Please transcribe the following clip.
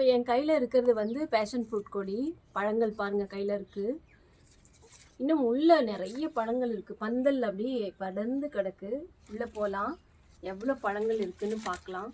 இப்போ என் கையில் இருக்கிறது வந்து பேஷன் ஃப்ரூட் கொடி. பழங்கள் பாருங்கள் கையில் இருக்குது இன்னும் உள்ளே நிறைய பழங்கள் இருக்குது பந்தல் அப்படியே படர்ந்து கிடக்கு. உள்ளே போகலாம் எவ்வளோ பழங்கள் இருக்குதுன்னு பார்க்கலாம்.